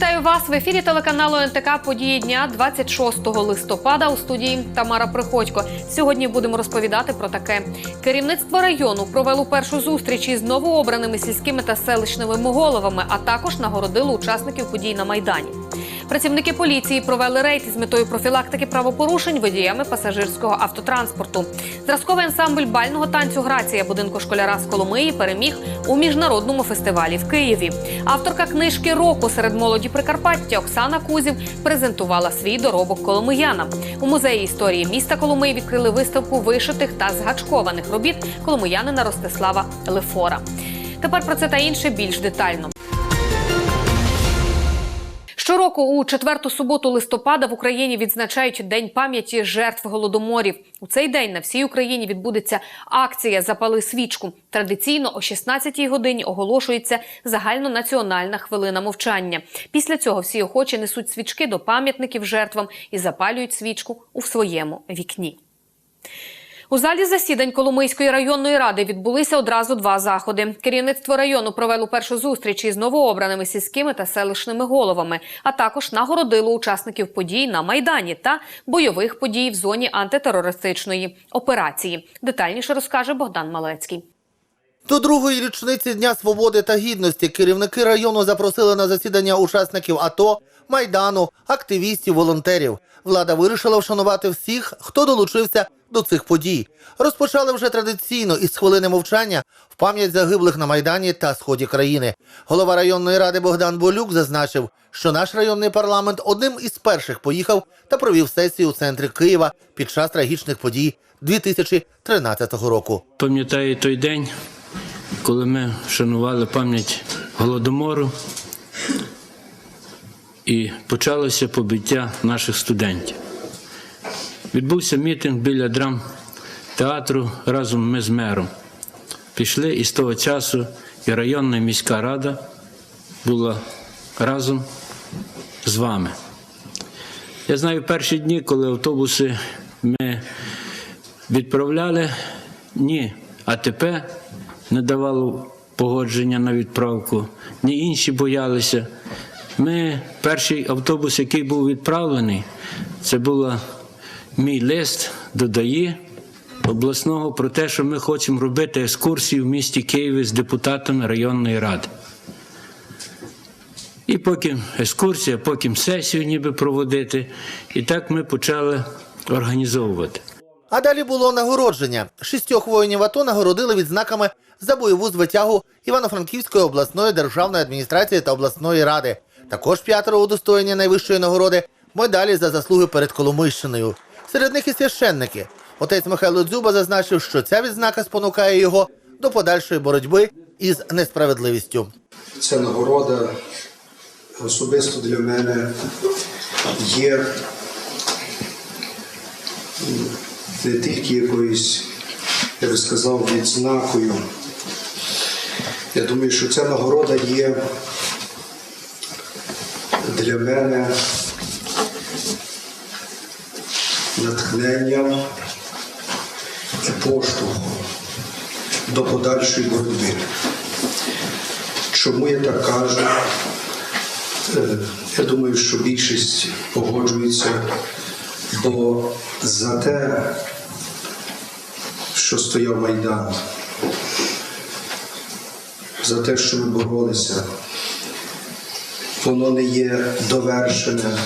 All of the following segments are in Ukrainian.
Вітаю вас в ефірі телеканалу НТК Події дня 26 листопада у студії Тамара Приходько. Сьогодні будемо розповідати про таке. Керівництво району провело першу зустріч із новообраними сільськими та селищними головами, а також нагородило учасників подій на майдані. Працівники поліції провели рейд із метою профілактики правопорушень водіями пасажирського автотранспорту. Зразковий ансамбль бального танцю Грація будинку школяра з Коломиї переміг у міжнародному фестивалі в Києві. Авторка книжки року серед молоді Прикарпаття Оксана Кузів презентувала свій доробок коломиянам. У музеї історії міста Коломиї відкрили виставку вишитих та згачкованих робіт коломиянина Ростислава Лефора. Тепер про це та інше більш детально. Щороку у четверту суботу листопада в Україні відзначають День пам'яті жертв голодоморів. У цей день на всій Україні відбудеться акція Запали свічку. Традиційно о 16-й годині оголошується загальнонаціональна хвилина мовчання. Після цього всі охочі несуть свічки до пам'ятників жертвам і запалюють свічку у своєму вікні. У залі засідань Коломийської районної ради відбулися одразу два заходи. Керівництво району провело першу зустріч із новообраними сільськими та селищними головами, а також нагородило учасників подій на майдані та бойових подій в зоні антитерористичної операції. Детальніше розкаже Богдан Малецький. До другої річниці Дня свободи та гідності керівники району запросили на засідання учасників АТО, майдану, активістів, волонтерів. Влада вирішила вшанувати всіх, хто долучився до цих подій. Розпочали вже традиційно із хвилини мовчання в пам'ять загиблих на майдані та сході країни. Голова районної ради Богдан Болюк зазначив, що наш районний парламент одним із перших поїхав та провів сесію у центрі Києва під час трагічних подій 2013 року. Пам'ятаю той день, коли ми вшанували пам'ять голодомору і почалося побиття наших студентів. Відбувся мітинг біля драм театру разом ми з мером. Пішли і з того часу і районна і міська рада була разом з вами. Я знаю перші дні, коли автобуси ми відправляли, ні АТП не давало погодження на відправку, ні інші боялися. Ми, перший автобус, який був відправлений, це був мій лист до ДАІ обласного про те, що ми хочемо робити екскурсію в місті Києві з депутатами районної ради. І потім екскурсія, потім сесію ніби проводити. І так ми почали організовувати. А далі було нагородження. Шістьох воїнів АТО нагородили відзнаками за бойову звитягу Івано-Франківської обласної державної адміністрації та обласної ради. Також п'ятеро удостоєння найвищої нагороди медалі за заслуги перед Коломийщиною. Серед них і священники. Отець Михайло Дзюба зазначив, що ця відзнака спонукає його до подальшої боротьби із несправедливістю. Ця нагорода особисто для мене є не тільки якоюсь, я би сказав, відзнакою. Я думаю, що ця нагорода є для мене натхненням і поштовхом до подальшої боротьби. Чому я так кажу? Е, Я думаю, що більшість погоджується, бо за те, що стояв Майдан, за те, що ми боролися, воно не є довершене,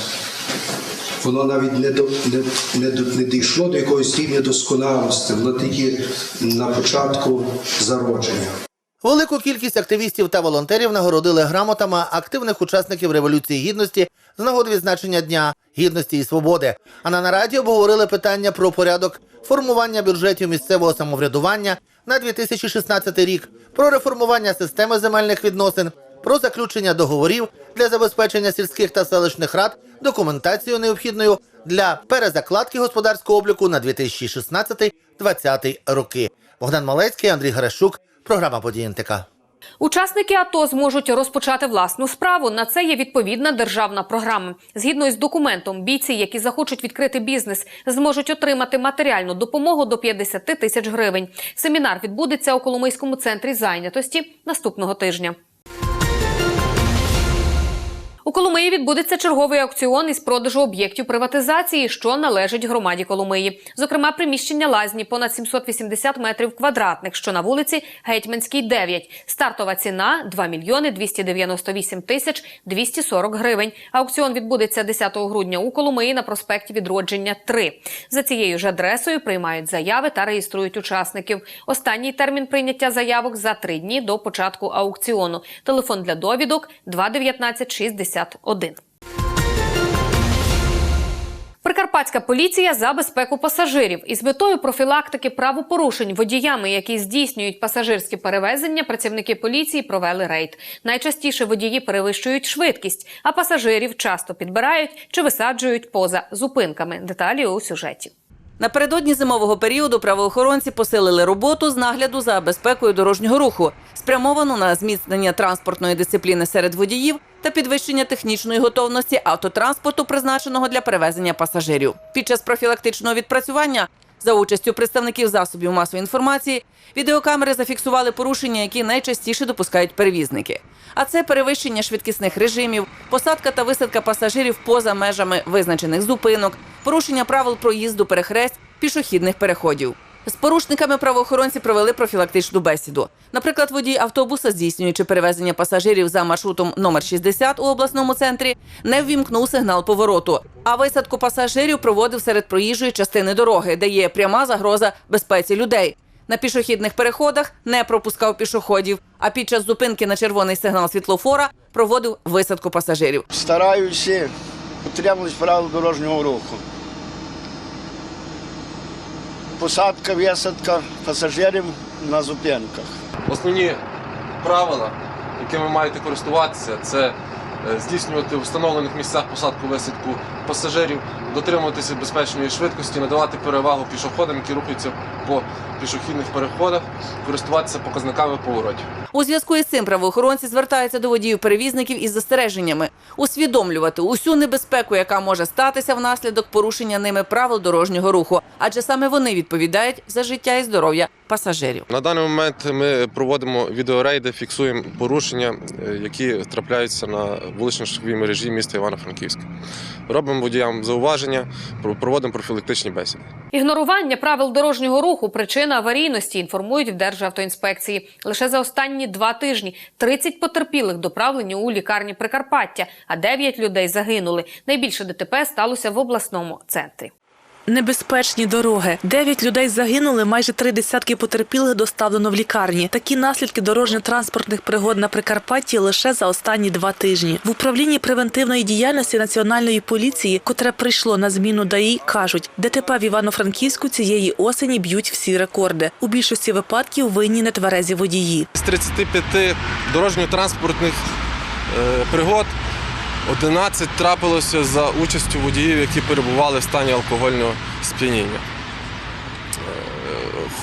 воно навіть не, до, не, не, не дійшло до якоїсь рівня досконалості, воно тільки на початку зародження. Велику кількість активістів та волонтерів нагородили грамотами активних учасників Революції Гідності з нагоди відзначення Дня Гідності і Свободи. А на нараді обговорили питання про порядок формування бюджетів місцевого самоврядування на 2016 рік, про реформування системи земельних відносин, про заключення договорів для забезпечення сільських та селищних рад документацією необхідною для перезакладки господарського обліку на 2016-2020 роки. Богдан Малецький, Андрій Гарашук, програма «Події НТК». Учасники АТО зможуть розпочати власну справу. На це є відповідна державна програма. Згідно із документом, бійці, які захочуть відкрити бізнес, зможуть отримати матеріальну допомогу до 50 тисяч гривень. Семінар відбудеться у Коломийському центрі зайнятості наступного тижня. Коломиї відбудеться черговий аукціон із продажу об'єктів приватизації, що належить громаді Коломиї. Зокрема, приміщення лазні понад 780 метрів квадратних, що на вулиці Гетьманській 9. Стартова ціна 2 мільйони 298 тисяч 240 гривень. Аукціон відбудеться 10 грудня у Коломиї на проспекті Відродження 3. За цією ж адресою приймають заяви та реєструють учасників. Останній термін прийняття заявок за три дні до початку аукціону. Телефон для довідок 219 61. Прикарпатська поліція за безпеку пасажирів із метою профілактики правопорушень водіями, які здійснюють пасажирські перевезення, працівники поліції провели рейд. Найчастіше водії перевищують швидкість, а пасажирів часто підбирають чи висаджують поза зупинками. Деталі у сюжеті. Напередодні зимового періоду правоохоронці посилили роботу з нагляду за безпекою дорожнього руху, спрямовану на зміцнення транспортної дисципліни серед водіїв та підвищення технічної готовності автотранспорту, призначеного для перевезення пасажирів. Під час профілактичного відпрацювання за участю представників засобів масової інформації відеокамери зафіксували порушення, які найчастіше допускають перевізники. А це перевищення швидкісних режимів, посадка та висадка пасажирів поза межами визначених зупинок, порушення правил проїзду перехрест, пішохідних переходів. З порушниками правоохоронці провели профілактичну бесіду. Наприклад, водій автобуса, здійснюючи перевезення пасажирів за маршрутом номер 60 у обласному центрі, не ввімкнув сигнал повороту, а висадку пасажирів проводив серед проїжджої частини дороги, де є пряма загроза безпеці людей. На пішохідних переходах не пропускав пішоходів, а під час зупинки на червоний сигнал світлофора проводив висадку пасажирів. стараюся дотримуватись правил дорожнього руху. Посадка, висадка пасажирів на зупинках. Основні правила, якими маєте користуватися, це здійснювати в встановлених місцях посадку висадку пасажирів, дотримуватися безпечної швидкості, надавати перевагу пішоходам, які рухаються по пішохідних переходах, користуватися показниками поворотів. У зв'язку із цим правоохоронці звертаються до водіїв-перевізників із застереженнями. Усвідомлювати усю небезпеку, яка може статися внаслідок порушення ними правил дорожнього руху, адже саме вони відповідають за життя і здоров'я пасажирів. На даний момент ми проводимо відеорейди, фіксуємо порушення, е, які трапляються на вулично-шляховій мережі міста Івано-Франківська. Робимо водіям зауваження, проводимо профілактичні бесіди. Ігнорування правил дорожнього руху причина аварійності інформують в Державтоінспекції. Лише за останні два тижні 30 потерпілих доправлені у лікарні Прикарпаття, а 9 людей загинули. Найбільше ДТП сталося в обласному центрі. Небезпечні дороги. Дев'ять людей загинули, майже три десятки потерпілих доставлено в лікарні. Такі наслідки дорожньо-транспортних пригод на Прикарпатті лише за останні два тижні. В управлінні превентивної діяльності національної поліції, котре прийшло на зміну ДАІ, кажуть, ДТП в Івано-Франківську цієї осені б'ють всі рекорди. У більшості випадків винні нетверезі водії. З 35 дорожньо-транспортних е, пригод 11 трапилося за участю водіїв, які перебували в стані алкогольного сп'яніння. Е,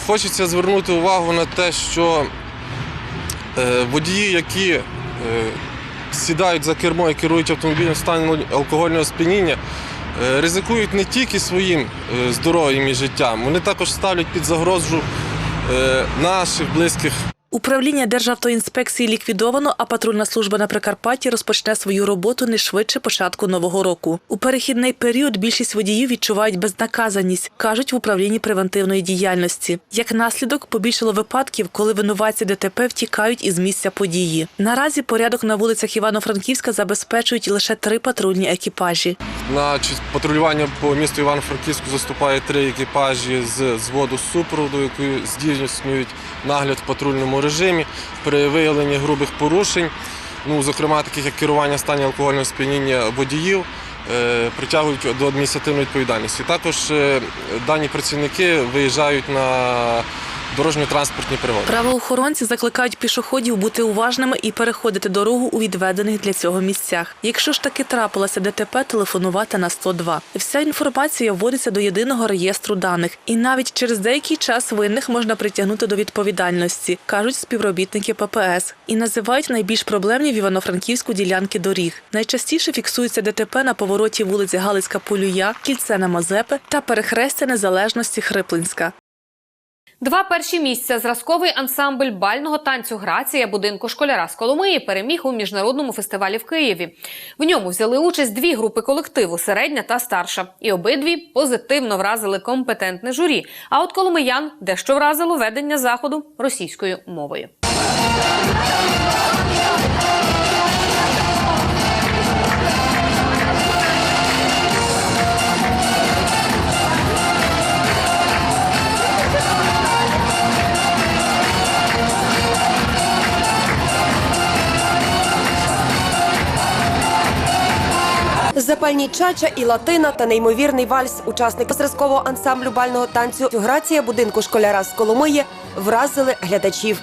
Хочеться звернути увагу на те, що е, водії, які е, сідають за кермо і керують автомобілем в стані алкогольного сп'яніння, ризикують не тільки своїм здоров'ям і життям, вони також ставлять під загрозу наших близьких Управління Державтоінспекції ліквідовано, а патрульна служба на Прикарпатті розпочне свою роботу не швидше початку нового року. У перехідний період більшість водіїв відчувають безнаказаність, кажуть в управлінні превентивної діяльності. Як наслідок, побільшало випадків, коли винуватці ДТП втікають із місця події. Наразі порядок на вулицях Івано-Франківська забезпечують лише три патрульні екіпажі. На патрулювання по місту Івано-Франківську заступає три екіпажі з зводу супроводу, які здійснюють нагляд в патрульному режимі при виявленні грубих порушень, ну, зокрема таких як керування стані алкогольного сп'яніння водіїв. е, Притягують до адміністративної відповідальності. Також е, дані працівники виїжджають на дорожньо-транспортні пригоди. Правоохоронці закликають пішоходів бути уважними і переходити дорогу у відведених для цього місцях. Якщо ж таки трапилося ДТП, телефонувати на 102. Вся інформація вводиться до єдиного реєстру даних, і навіть через деякий час винних можна притягнути до відповідальності, кажуть співробітники ППС, і називають найбільш проблемні в Івано-Франківську ділянки доріг. Найчастіше фіксується ДТП на повороті вулиці Галицька Полюя, кільце на Мазепи та перехрестя Незалежності Хриплинська. Два перші місця зразковий ансамбль бального танцю Грація будинку школяра з Коломиї переміг у міжнародному фестивалі в Києві. В ньому взяли участь дві групи колективу середня та старша. І обидві позитивно вразили компетентне журі. А от коломиян дещо вразило ведення заходу російською мовою. Запальні чача і латина та неймовірний вальс. Учасники зразкового ансамблю бального танцю Грація будинку школяра з Коломиї вразили глядачів.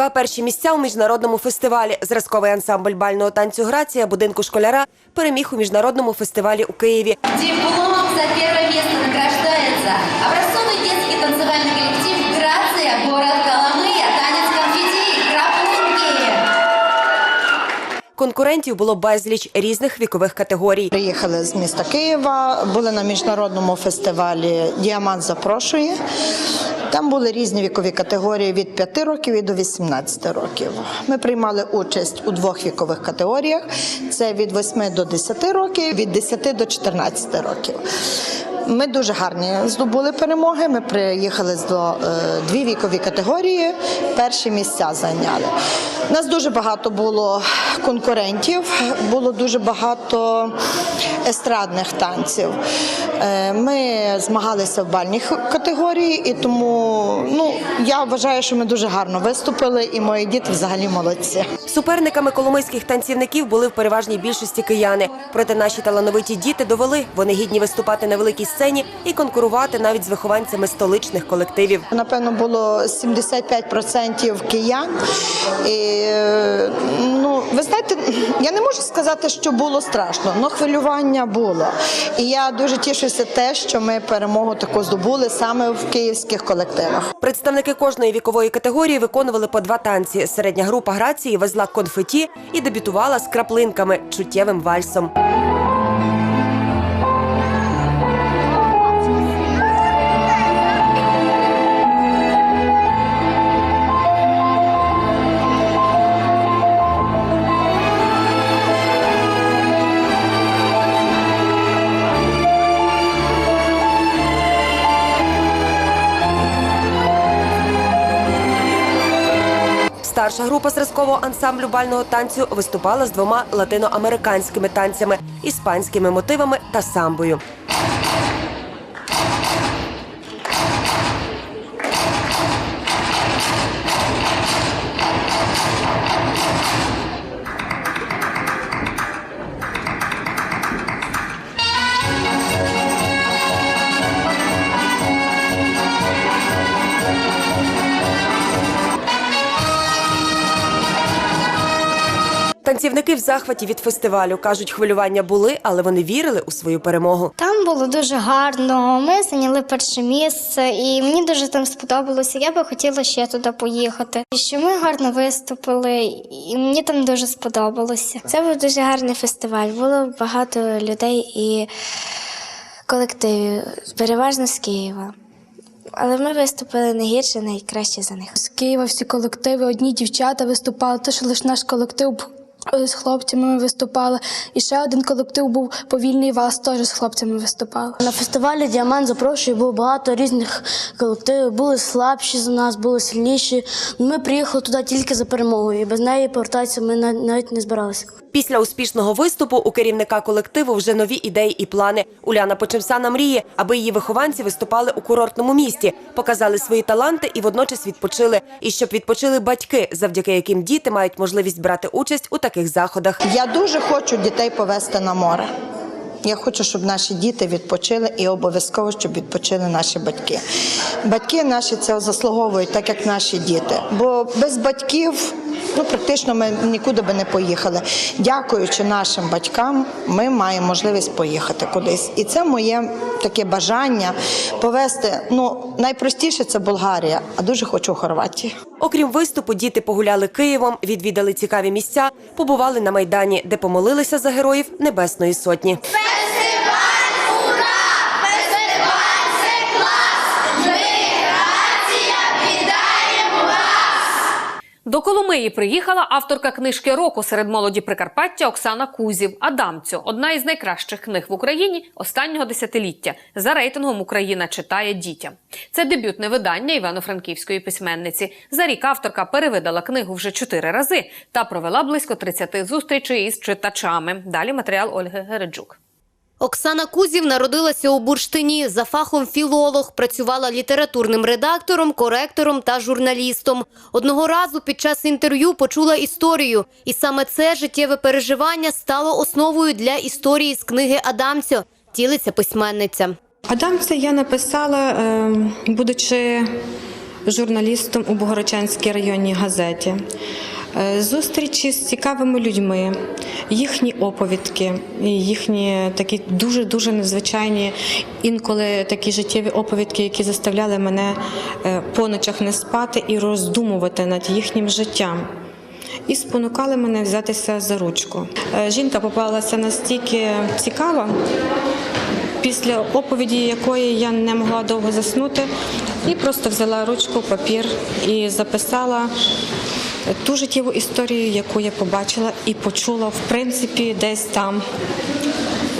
Два перші місця у міжнародному фестивалі. Зразковий ансамбль бального танцю Грація будинку школяра переміг у міжнародному фестивалі у Києві. Дипломом за перше місце награждається образцовий детский танцювальний колектив «Грация», Конкурентів було безліч різних вікових категорій. Приїхали з міста Києва, були на міжнародному фестивалі Діамант запрошує. Там були різні вікові категорії від 5 років і до 18 років. Ми приймали участь у двох вікових категоріях: це від 8 до 10 років, від 10 до 14 років. Ми дуже гарні здобули перемоги. Ми приїхали до е, дві вікові категорії. Перші місця зайняли. Нас дуже багато було конкурентів, було дуже багато естрадних танців. Е, Ми змагалися в бальній категорії, і тому ну я вважаю, що ми дуже гарно виступили, і мої діти взагалі молодці. Суперниками коломийських танцівників були в переважній більшості кияни. Проте наші талановиті діти довели, вони гідні виступати на великій сцені і конкурувати навіть з вихованцями столичних колективів. Напевно, було 75% киян. І, ну, ви знаєте, я не можу сказати, що було страшно, але хвилювання було. І я дуже тішуся те, що ми перемогу таку здобули саме в київських колективах. Представники кожної вікової категорії виконували по два танці. Середня група грації везла конфеті і дебютувала з краплинками чуттєвим вальсом. Група зразкового ансамблю бального танцю виступала з двома латиноамериканськими танцями, іспанськими мотивами та самбою. Танцівники в захваті від фестивалю кажуть, хвилювання були, але вони вірили у свою перемогу. Там було дуже гарно. Ми зайняли перше місце, і мені дуже там сподобалося. Я би хотіла ще туди поїхати. І що ми гарно виступили, і мені там дуже сподобалося. Це був дуже гарний фестиваль. Було багато людей і колективів, переважно з Києва. Але ми виступили не гірше, навіть краще за них. З Києва всі колективи, одні дівчата виступали, то що лише наш колектив з хлопцями ми виступали. І ще один колектив був повільний вас, теж з хлопцями виступали. На фестивалі Діамант запрошує було багато різних колективів. Були слабші за нас, були сильніші. Ми приїхали туди тільки за перемогою, і без неї повертатися ми навіть не збиралися. Після успішного виступу у керівника колективу вже нові ідеї і плани. Уляна Почемсана мріє, аби її вихованці виступали у курортному місті, показали свої таланти і водночас відпочили. І щоб відпочили батьки, завдяки яким діти мають можливість брати участь у таких заходах. Я дуже хочу дітей повезти на море. Я хочу, щоб наші діти відпочили і обов'язково, щоб відпочили наші батьки. Батьки наші це заслуговують, так як наші діти. Бо без батьків ну практично ми нікуди би не поїхали. Дякуючи нашим батькам, ми маємо можливість поїхати кудись. І це моє таке бажання повести. Ну найпростіше це Болгарія, а дуже хочу Хорватію. Окрім виступу, діти погуляли Києвом, відвідали цікаві місця, побували на майдані, де помолилися за героїв Небесної Сотні. До Коломиї приїхала авторка книжки року серед молоді Прикарпаття Оксана Кузів Адамцю. Одна із найкращих книг в Україні останнього десятиліття за рейтингом Україна читає дітям. Це дебютне видання івано-франківської письменниці. За рік авторка перевидала книгу вже чотири рази та провела близько 30 зустрічей із читачами. Далі матеріал Ольги Гереджук. Оксана Кузів народилася у Бурштині. За фахом філолог, працювала літературним редактором, коректором та журналістом. Одного разу під час інтерв'ю почула історію. І саме це життєве переживання стало основою для історії з книги Адамцю, ділиться письменниця. Адамця я написала, е, будучи журналістом у Богородчанській районній газеті. Е, Зустрічі з цікавими людьми, їхні оповідки, їхні такі дуже дуже незвичайні, інколи такі життєві оповідки, які заставляли мене е, по ночах не спати і роздумувати над їхнім життям. І спонукали мене взятися за ручку. Е, Жінка попалася настільки цікава, після оповіді якої я не могла довго заснути, і просто взяла ручку, папір і записала ту життєву історію, яку я побачила і почула, в принципі, десь там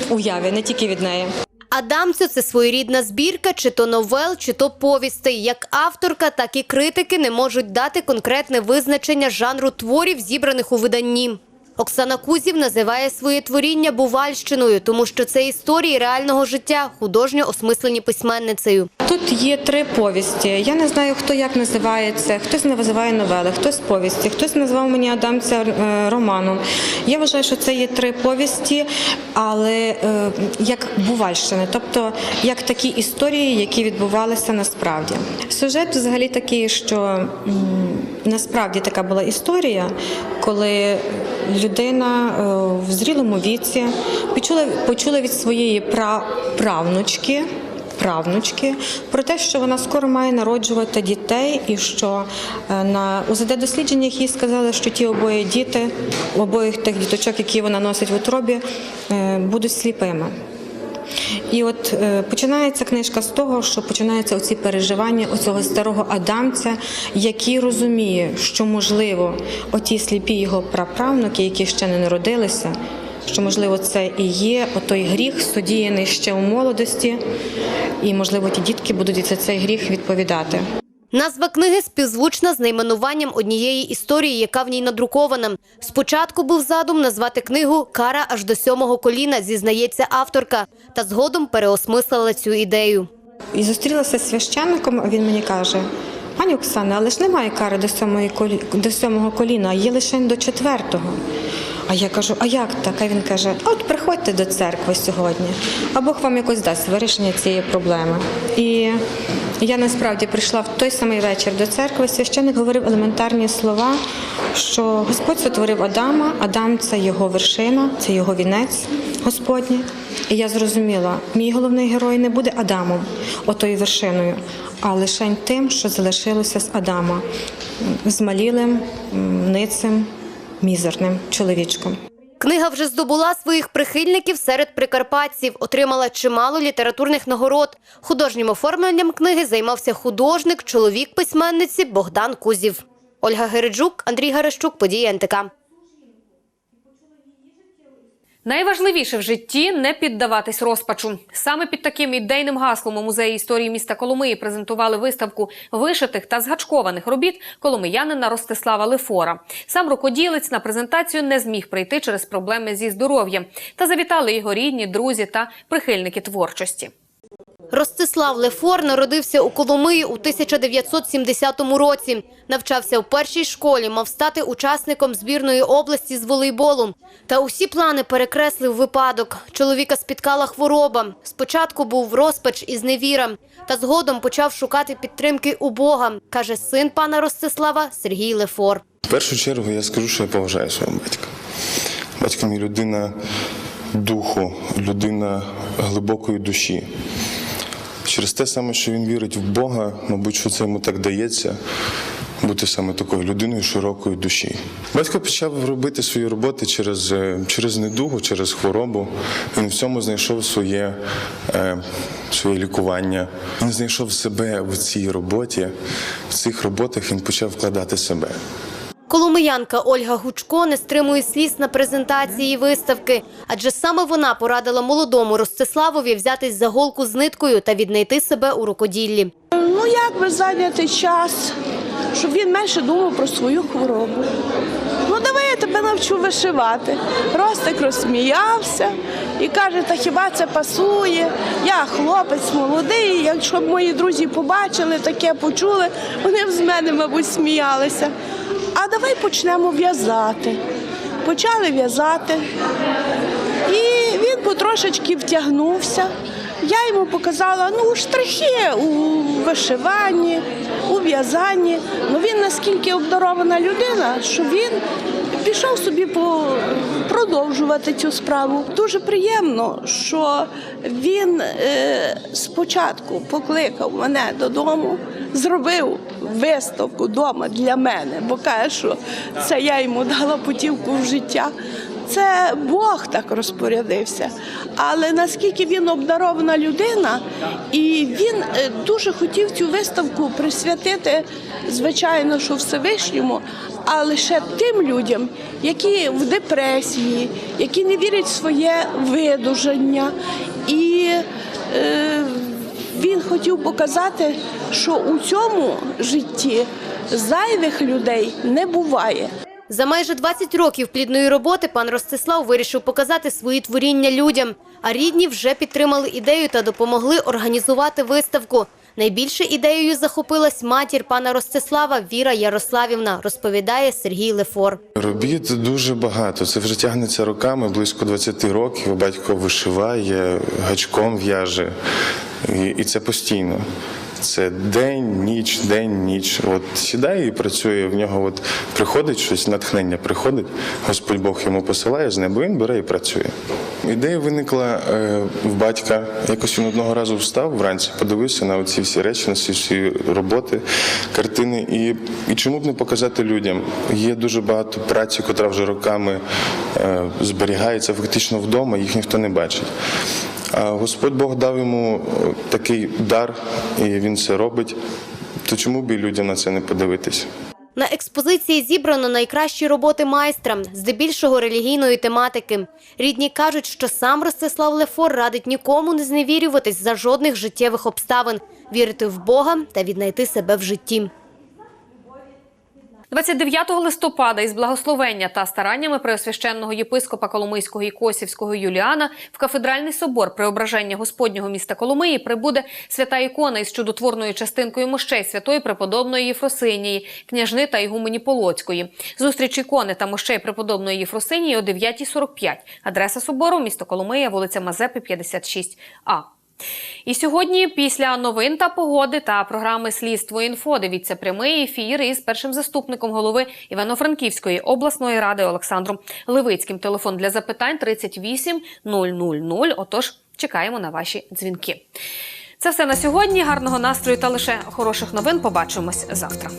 уяві, не тільки від неї. Адамцю це своєрідна збірка, чи то новел, чи то повістей. Як авторка, так і критики не можуть дати конкретне визначення жанру творів, зібраних у виданні. Оксана Кузів називає своє творіння бувальщиною, тому що це історії реального життя, художньо осмислені письменницею. Тут є три повісті. Я не знаю, хто як називається. Хтось називає новели, хтось повісті, хтось назвав мені Адамця е, романом. Я вважаю, що це є три повісті, але е, як бувальщини, тобто як такі історії, які відбувалися насправді. Сюжет взагалі такий, що насправді така була історія, коли людина е, в зрілому віці почула, почула від своєї пра, правнучки. Правнучки про те, що вона скоро має народжувати дітей, і що е, на УЗД дослідженнях їй сказали, що ті обоє діти, обоїх тих діточок, які вона носить в утробі, е, будуть сліпими. І от е, починається книжка з того, що починаються оці переживання оцього старого адамця, який розуміє, що можливо оті сліпі його праправнуки, які ще не народилися, що можливо це і є отой гріх, судіяний ще у молодості, і можливо ті дітки будуть за цей гріх відповідати. Назва книги співзвучна з найменуванням однієї історії, яка в ній надрукована. Спочатку був задум назвати книгу Кара аж до сьомого коліна, зізнається авторка, та згодом переосмислила цю ідею. І зустрілася з священником, а він мені каже: пані Оксана, але ж немає кари до сьомого коліна, є лише до четвертого. А я кажу, а як так? А він каже: от приходьте до церкви сьогодні, а Бог вам якось дасть вирішення цієї проблеми. І я насправді прийшла в той самий вечір до церкви. Священник говорив елементарні слова, що Господь сотворив Адама, Адам це його вершина, це його вінець Господній. І я зрозуміла, мій головний герой не буде Адамом, отою вершиною, а лише тим, що залишилося з Адама, змалілим, ницим, мізерним чоловічком. Книга вже здобула своїх прихильників серед прикарпатців, отримала чимало літературних нагород. Художнім оформленням книги займався художник, чоловік письменниці Богдан Кузів. Ольга Гереджук, Андрій Гарещук, події НТК. Найважливіше в житті не піддаватись розпачу. Саме під таким ідейним гаслом у музеї історії міста Коломиї презентували виставку вишитих та згачкованих робіт коломиянина Ростислава Лефора. Сам рукоділець на презентацію не зміг прийти через проблеми зі здоров'ям. Та завітали його рідні, друзі та прихильники творчості. Ростислав Лефор народився у Коломиї у 1970 році. Навчався в першій школі, мав стати учасником збірної області з волейболу. Та усі плани перекреслив випадок. Чоловіка спіткала хвороба. Спочатку був розпач і зневіра, та згодом почав шукати підтримки у Бога, каже син пана Ростислава Сергій Лефор. В першу чергу я скажу, що я поважаю свого батька. Батько мій людина духу, людина глибокої душі. Через те саме, що він вірить в Бога, мабуть, що це йому так дається. Бути саме такою людиною широкої душі. Батько почав робити свої роботи через, е, через недугу, через хворобу. Він в цьому знайшов своє, е, своє лікування. Він знайшов себе в цій роботі. В цих роботах він почав вкладати себе. Коломиянка Ольга Гучко не стримує сліз на презентації виставки, адже саме вона порадила молодому Ростиславові взятись за голку з ниткою та віднайти себе у рукоділлі. Ну як би зайняти час, щоб він менше думав про свою хворобу. Ну давай я тебе навчу вишивати. Ростик розсміявся і каже, та хіба це пасує? Я хлопець молодий, якщо б мої друзі побачили, таке почули, вони б з мене, мабуть, сміялися. А давай почнемо в'язати. Почали в'язати. І він потрошечки втягнувся. Я йому показала ну, штрихи у вишиванні, у в'язанні. Ну він наскільки обдарована людина, що він пішов собі продовжувати цю справу. Дуже приємно, що він е, спочатку покликав мене додому, зробив виставку вдома для мене, бо каже, що це я йому дала путівку в життя. Це Бог так розпорядився. Але наскільки він обдарована людина, і він е, дуже хотів цю виставку присвятити, звичайно, що Всевишньому, а лише тим людям, які в депресії, які не вірять в своє видужання. І е, він хотів показати, що у цьому житті зайвих людей не буває. За майже 20 років плідної роботи пан Ростислав вирішив показати свої творіння людям. А рідні вже підтримали ідею та допомогли організувати виставку. Найбільше ідеєю захопилась матір пана Ростислава Віра Ярославівна, розповідає Сергій Лефор. Робіт дуже багато. Це вже тягнеться роками, близько 20 років. Батько вишиває, гачком в'яже. І, це постійно. Це день, ніч, день, ніч. От сідає і працює. В нього от приходить щось, натхнення приходить. Господь Бог йому посилає з неба. Він бере і працює. Ідея виникла е, в батька. Якось він одного разу встав вранці, подивився на ці всі речі, на ці всі роботи, картини. І, і чому б не показати людям? Є дуже багато праці, котра вже роками е, зберігається фактично вдома, їх ніхто не бачить. Господь Бог дав йому е, такий дар, і він це робить. То чому б і людям на це не подивитись? На експозиції зібрано найкращі роботи майстра, здебільшого релігійної тематики. Рідні кажуть, що сам Ростислав Лефор радить нікому не зневірюватись за жодних життєвих обставин, вірити в Бога та віднайти себе в житті. 29 листопада із благословення та стараннями преосвященного єпископа Коломийського і Косівського Юліана в кафедральний собор преображення Господнього міста Коломиї прибуде свята ікона із чудотворною частинкою мощей святої преподобної Єфросинії, княжни та ігумені Полоцької. Зустріч ікони та мощей преподобної Єфросинії о 9.45. Адреса собору місто Коломия, вулиця Мазепи, 56А. І сьогодні, після новин та погоди та програми Слідство інфо, дивіться прямий ефір із першим заступником голови Івано-Франківської обласної ради Олександром Левицьким. Телефон для запитань 38 000. Отож, чекаємо на ваші дзвінки. Це все на сьогодні. Гарного настрою та лише хороших новин. Побачимось завтра.